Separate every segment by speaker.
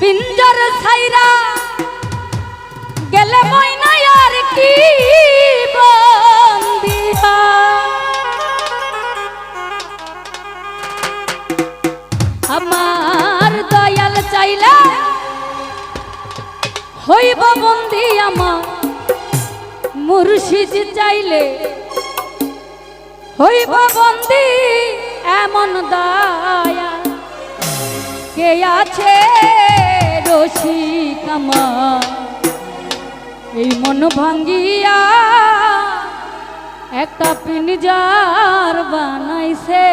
Speaker 1: পিঞ্জর সাইরা গেলে ময়না আর কি বন্দিয়া আমার দয়াল চাইলে হইব বন্দি আমার মুর্শিদ চাইলে হইব বন্দি এমন দয়া কে আছে রসিক আমার? এই মন ভাঙ্গিয়া একটা পিনজার বানাইছে।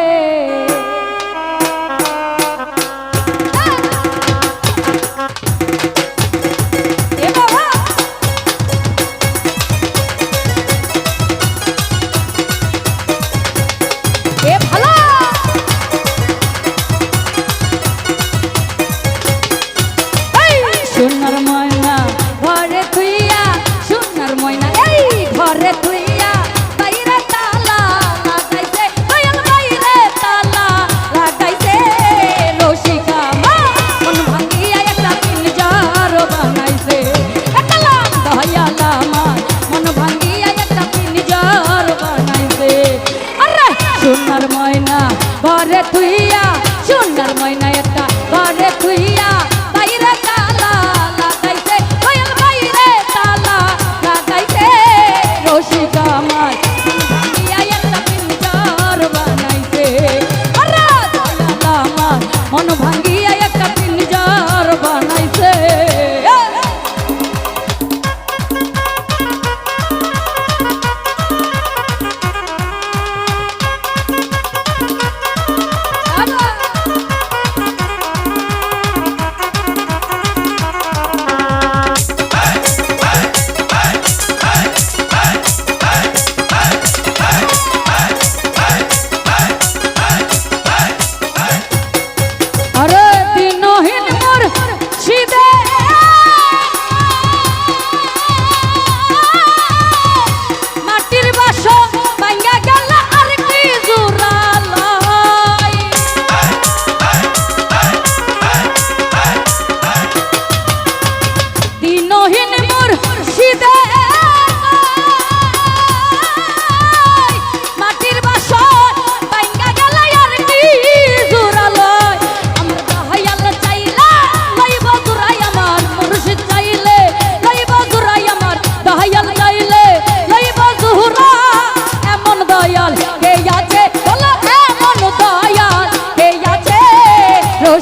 Speaker 1: é tu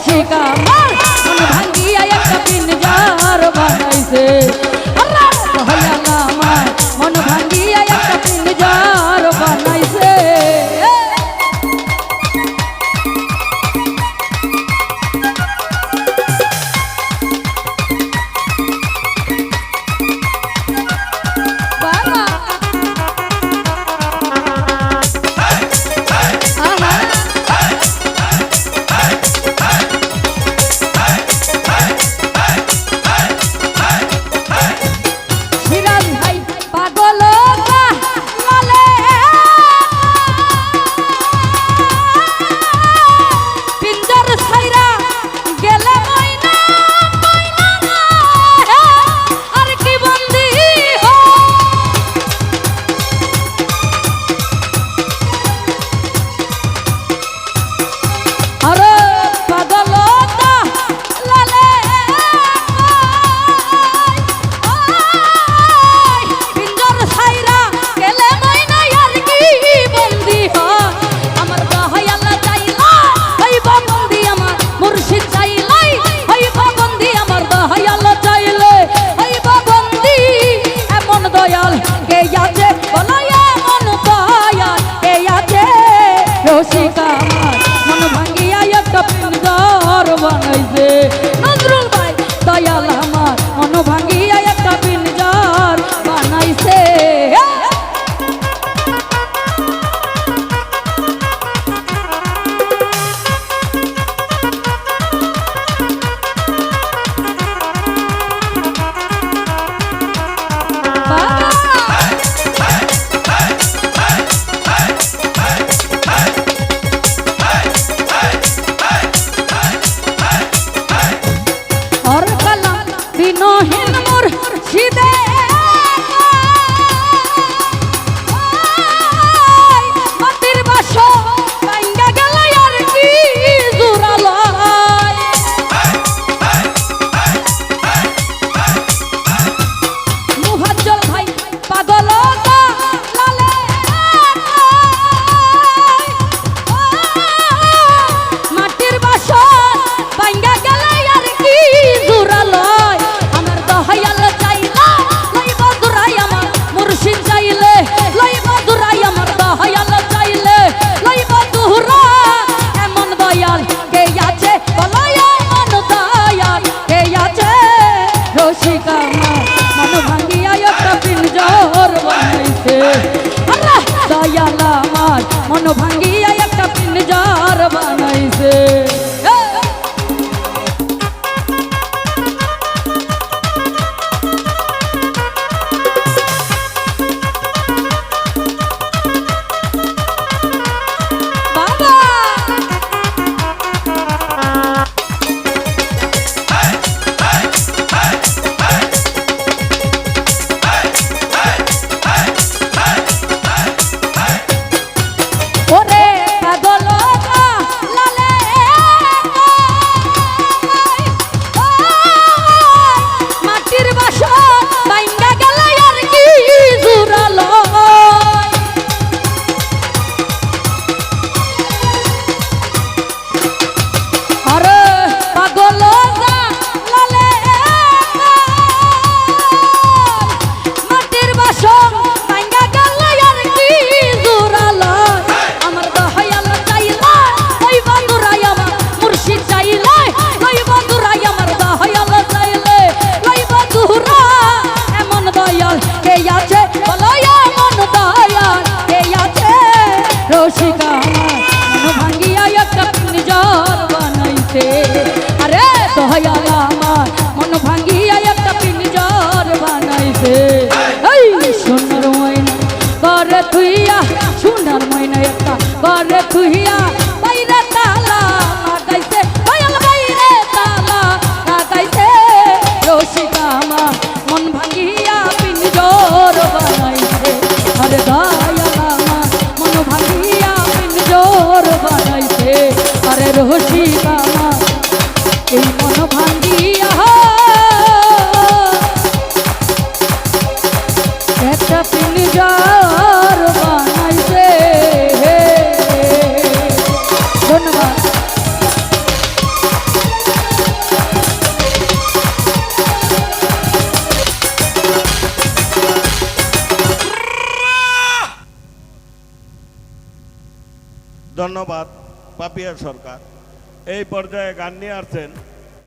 Speaker 1: ठेका papá. দয়াল আমার মন ভাঙ্গিয়া একটা পিঞ্জর বানাইছে এই সোনার ময়না করে তুইয়া সোনার ময়না একটা করে তুইয়া
Speaker 2: ধন্যবাদ পাপিয়া সরকার। এই পর্যায়ে গান নিয়ে আসছেন।